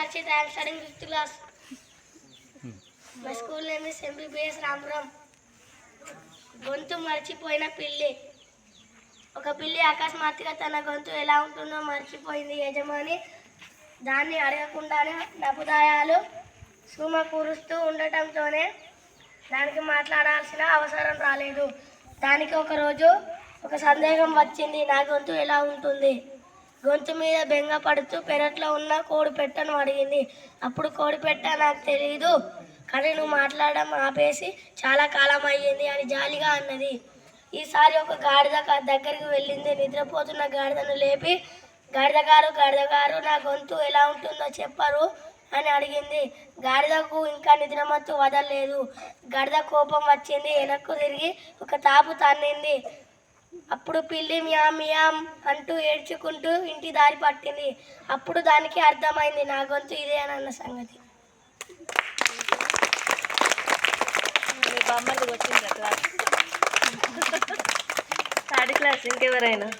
Archit. I am studying fifth class. My school name is MBBS గొంతు మర్చిపోయిన పిల్లి ఒక పిల్లి అకస్మాత్తుగా తన గొంతు ఎలా ఉంటుందో మర్చిపోయింది యజమాని దాన్ని అడగకుండానే నపుదాయాలు సూమ కూరుస్తూ ఉండటంతోనే దానికి మాట్లాడాల్సిన అవసరం రాలేదు దానికి ఒకరోజు ఒక సందేహం వచ్చింది నా గొంతు ఎలా ఉంటుంది గొంతు మీద బెంగ పడుతూ పెరట్లో ఉన్న కోడి పెట్టను అడిగింది. అప్పుడు కోడి పెట్ట నాకు తెలియదు కానీ నువ్వు మాట్లాడడం ఆపేసి చాలా కాలం అయ్యింది అని జాలిగా అన్నది. ఈసారి ఒక గాడిద దగ్గరికి వెళ్ళింది. నిద్రపోతున్న గాడిదను లేపి గాడిద గారు గాడిద గారు నా గొంతు ఎలా ఉంటుందో చెప్పరు అని అడిగింది. గాడిదకు ఇంకా నిద్రమత్తు వదలలేదు. గాడిద కోపం వచ్చింది. వెనక్కు తిరిగి ఒక తాపు తన్నింది. అప్పుడు పిల్లి మ్యామ్ మ్యామ్ అంటూ ఏడ్చుకుంటూ ఇంటి దారి పట్టింది. అప్పుడు దానికి అర్థమైంది నా గొంతు ఇదే అని అన్న సంగతి. మీ వచ్చింది క్లాస్ థర్డ్ క్లాస్ ఇంకెవరైనా?